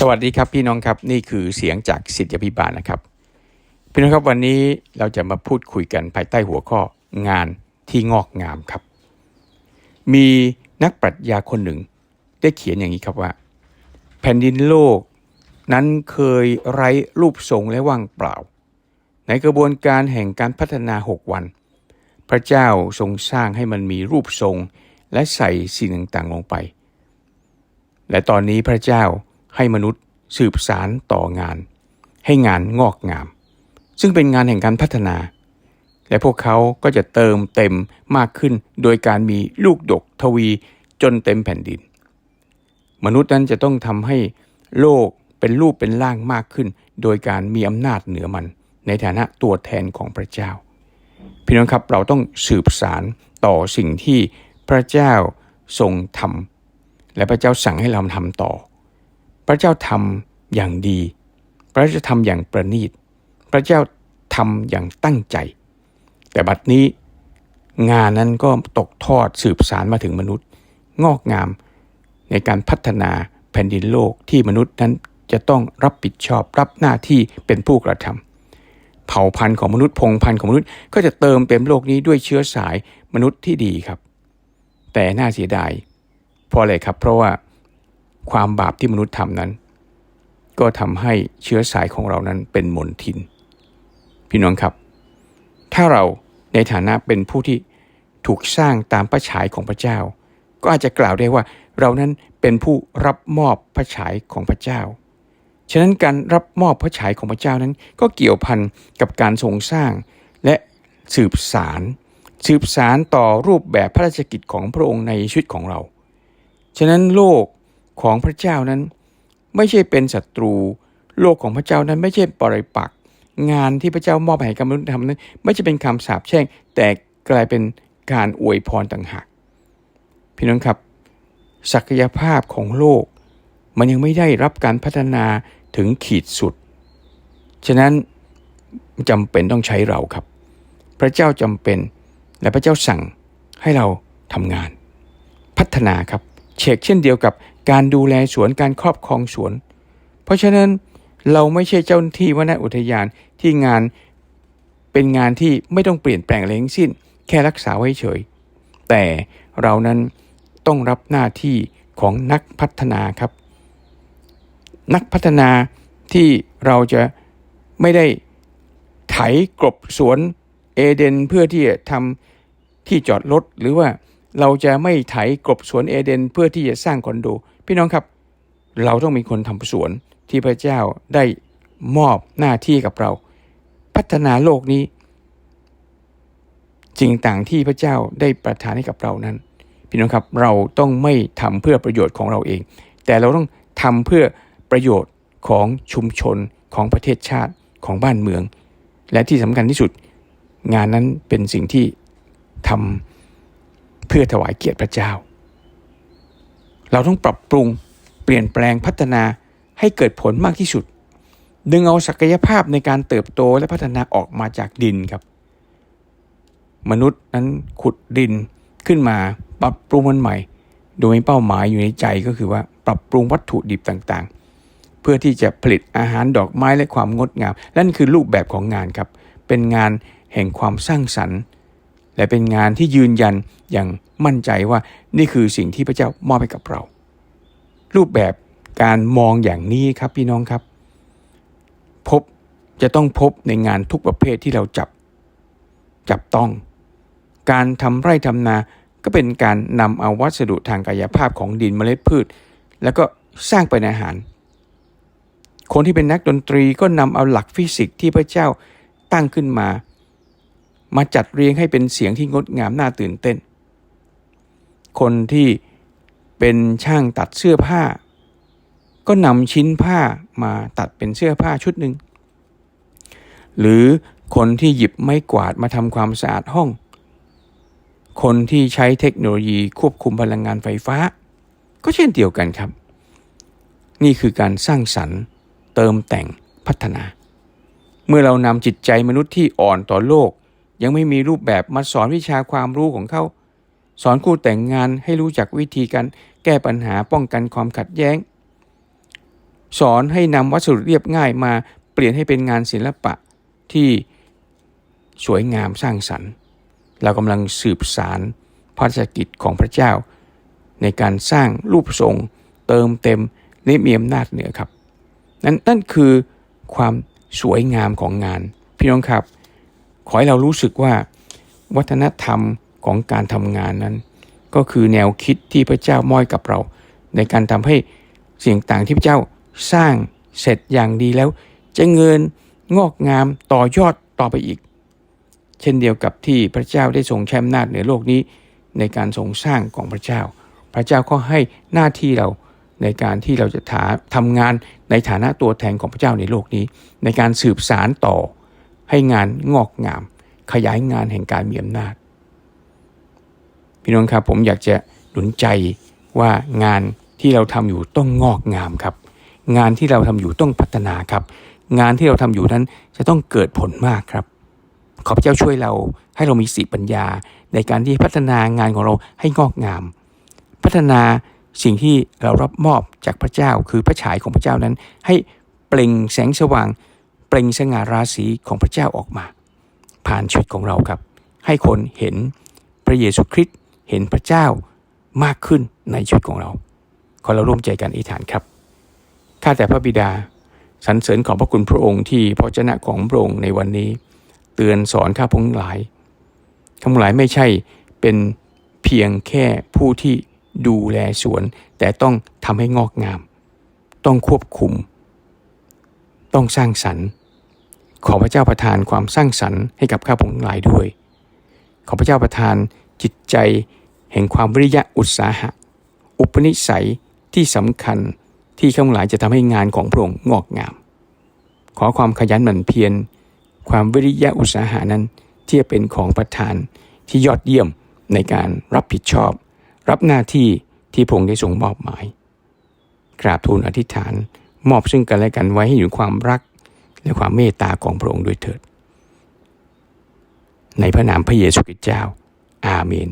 สวัสดีครับพี่น้องครับนี่คือเสียงจากสิทธิพิบาลนะครับ พี่น้องครับวันนี้เราจะมาพูดคุยกันภายใต้หัวข้องานที่งอกงามครับ มีนักปรัชญาคนหนึ่ง ได้เขียนอย่างนี้ครับว่า แผ่นดินโลก นั้นเคยไร้รูปทรงและว่างเปล่า ในกระบวนการแห่งการพัฒนาหกวัน พระเจ้าทรงสร้างให้มันมีรูปทรงและใส่สิ่งต่างๆลงไป และตอนนี้พระเจ้า ให้มนุษย์สืบสารต่องาน ให้งานงอกงาม ซึ่งเป็นงานแห่งการพัฒนา และพวกเขาก็จะเติมเต็มมากขึ้นโดยการมีลูกดกทวีจนเต็มแผ่นดิน มนุษย์นั้นจะต้องทำให้โลกเป็นรูปเป็นร่างมากขึ้น โดยการมีอำนาจเหนือมัน ในฐานะตัวแทนของพระเจ้า พี่น้องครับเราต้องสืบสารต่อสิ่งที่พระเจ้าทรงทำและพระเจ้าสั่งให้เราทำต่อ พระเจ้าทำอย่างดี พระเจ้าทำอย่างประณีต พระเจ้าทำอย่างตั้งใจ แต่บัดนี้งานนั้นก็ตกทอดสืบสารมาถึงมนุษย์ งอกงามในการพัฒนาแผ่นดินโลกที่มนุษย์นั้นจะต้องรับผิดชอบรับหน้าที่เป็นผู้กระทำเผ่าพันธุ์ของมนุษย์พงพันธุ์ของมนุษย์ก็จะเติมเต็มโลกนี้ด้วยเชื้อสายมนุษย์ที่ดีครับ แต่น่าเสียดายเพราะอะไรครับ เพราะว่า ความบาปที่มนุษย์ทำนั้น ก็ทำให้เชื้อสายของเรานั้นเป็นมนทิน พี่น้องครับ ถ้าเราในฐานะเป็นผู้ที่ถูกสร้างตามพระฉายของพระเจ้า ก็อาจจะกล่าวได้ว่าเรานั้นเป็นผู้รับมอบพระฉายของพระเจ้า ฉะนั้นการรับมอบพระฉายของพระเจ้านั้น ก็เกี่ยวพันกับการทรงสร้างและสืบสาร สืบสารต่อรูปแบบพระราชกิจของพระองค์ในชีวิตของเรา ฉะนั้นโลก ของพระเจ้านั้น ไม่ใช่เป็นศัตรู โลกของพระเจ้านั้นไม่ใช่ปริปักษ์งานที่พระเจ้ามอบให้กับมนุษย์ทำนั้น ไม่ใช่เป็นคำสาปแช่ง แต่กลายเป็นการอวยพรต่างหากพี่น้องครับ ศักยภาพของโลก มันยังไม่ได้รับการพัฒนาถึงขีดสุด ฉะนั้นจำเป็นต้องใช้เราครับ พระเจ้าจำเป็นและพระเจ้าสั่งให้เราทำงาน พัฒนาครับเชกเช่นเดียวกับ การดูแลสวนการครอบครองสวน เพราะฉะนั้นเราไม่ใช่เจ้าหน้าที่วนอุทยานที่งานเป็นงานที่ไม่ต้องเปลี่ยนแปลงอะไรทั้งสิ้น แค่รักษาไว้เฉย แต่เรานั้นต้องรับหน้าที่ของนักพัฒนาครับ นักพัฒนาที่เราจะไม่ได้ไถกลบสวนเอเดนเพื่อที่จะทำที่จอดรถหรือว่า เราจะไม่ไถกลบสวนเอเดนเพื่อที่จะสร้างคอนโด พี่น้องครับ เราต้องมีคนทำสวนที่พระเจ้าได้มอบหน้าที่กับเรา พัฒนาโลกนี้สิ่งต่างที่พระเจ้าได้ประทานให้กับเรานั้น พี่น้องครับเราต้องไม่ทำเพื่อประโยชน์ของเราเอง แต่เราต้องทำเพื่อประโยชน์ของชุมชนของประเทศชาติของบ้านเมือง และที่สำคัญที่สุด งานนั้นเป็นสิ่งที่ทำ เพื่อถวายเกียรติพระเจ้า เราต้องปรับปรุงเปลี่ยนแปลงพัฒนาให้เกิดผลมากที่สุด ดึงเอาศักยภาพในการเติบโตและพัฒนาออกมาจากดินครับ มนุษย์นั้นขุดดินขึ้นมาปรับปรุงมันใหม่ โดยเป้าหมายอยู่ในใจก็คือว่าปรับปรุงวัตถุดิบต่างๆ เพื่อที่จะผลิตอาหารดอกไม้และความงดงาม นั่นคือรูปแบบของงานครับ เป็นงานแห่งความสร้างสรรค์ และเป็นงานที่ยืนยันอย่างมั่นใจว่านี่คือสิ่งที่พระเจ้ามอบให้กับเรา รูปแบบการมองอย่างนี้ครับพี่น้องครับ พบจะต้องพบในงานทุกประเภทที่เราจับจับต้อง การทำไร่ทำนาก็เป็นการนำเอาวัสดุทางกายภาพของดินเมล็ดพืช แล้วก็สร้างเป็นอาหาร คนที่เป็นนักดนตรีก็นำเอาหลักฟิสิกส์ที่พระเจ้าตั้งขึ้นมา มาจัดเรียงให้เป็นเสียงที่งดงามน่าตื่นเต้น คนที่เป็นช่างตัดเสื้อผ้า ก็นำชิ้นผ้ามาตัดเป็นเสื้อผ้าชุดหนึ่ง หรือคนที่หยิบไม้กวาดมาทำความสะอาดห้อง คนที่ใช้เทคโนโลยีควบคุมพลังงานไฟฟ้า ก็เช่นเดียวกันครับ นี่คือการสร้างสรรค์เติมแต่งพัฒนา เมื่อเรานำจิตใจมนุษย์ที่อ่อนต่อโลก ยังไม่มีรูปแบบมาสอนวิชาความรู้ของเขาสอนคู่แต่งงานให้รู้จักวิธีการแก้ปัญหาป้องกันความขัดแย้ง สอนให้นำวัสดุเรียบง่ายมาเปลี่ยนให้เป็นงานศิลปะที่สวยงามสร้างสรรค์ เรากำลังสืบสารพระราชกิจของพระเจ้า ในการสร้างรูปทรง เติมเต็มและมีอำนาจเหนือครับ นั่นนั่นคือความสวยงามของงาน พี่น้องครับ ขอให้เรารู้สึกว่าวัฒนธรรมของการทำงานนั้น ก็คือแนวคิดที่พระเจ้ามอบกับเรา ในการทำให้สิ่งต่างที่พระเจ้าสร้างเสร็จอย่างดีแล้ว จะเงินงอกงามต่อยอดต่อไปอีก เช่นเดียวกับที่พระเจ้าได้ทรงแช่อำนาจเหนือโลกนี้ ในการทรงสร้างของพระเจ้า พระเจ้าก็ให้หน้าที่เราในการที่เราจะาทำงานในฐานะตัวแทนของพระเจ้าในโลกนี้ ในการสืบสารต่อ ให้งานงอกงาม ขยายงานแห่งการมีอำนาจ พี่น้องครับผมอยากจะหนุนใจว่างานที่เราทำอยู่ต้องงอกงามครับ งานที่เราทำอยู่ต้องพัฒนาครับ งานที่เราทำอยู่นั้นจะต้องเกิดผลมากครับ ขอพระเจ้าช่วยเราให้เรามีสติปัญญา ในการที่พัฒนางานของเราให้งอกงาม พัฒนาสิ่งที่เรารับมอบจากพระเจ้าคือพระฉายของพระเจ้านั้น ให้เปล่งแสงสว่าง เปล่งสง่าราศีของพระเจ้าออกมา ผ่านชีวิตของเราครับ ให้คนเห็นพระเยซูคริสต์เห็นพระเจ้ามากขึ้นในชีวิตของเรา ขอเราร่วมใจกันอธิษฐานครับข้าแต่พระบิดาสรรเสริญขอบพระคุณพระองค์ที่พระเจ้าของพระองค์ในวันนี้ เตือนสอนข้าพงหลายข้าพงหลายไม่ใช่เป็นเพียงแค่ผู้ที่ดูแลสวน แต่ต้องทำให้งอกงาม ต้องควบคุม ต้องสร้างสรรค์ ขอพระเจ้าประทานความสร้างสรรค์ให้กับข้าพงหลายด้วย ขอพระเจ้าประทานจิตใจแห่งความวิริยะอุตสาหะ อุปนิสัยที่สำคัญที่ข้าพงหลายจะทำให้งานของพระองค์งอกงาม ขอความขยันหมั่นเพียร ความวิริยะอุตสาหะนั้นที่จะเป็นของประธานที่ยอดเยี่ยมในการรับผิดชอบ รับหน้าที่ที่พระองค์ได้ทรงมอบหมาย กราบทูลอธิษฐานมอบซึ่งกันและกันไว้ให้อยู่ความรัก และความเมตตาของพระองค์ด้วยเถิด ในพระนามพระเยซูคริสต์เจ้า อาเมน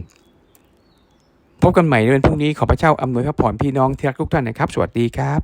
พบกันใหม่ในวันพรุ่งนี้ขอพระเจ้าอำนวยพระพรพี่น้องที่รักทุกท่านนะครับ สวัสดีครับ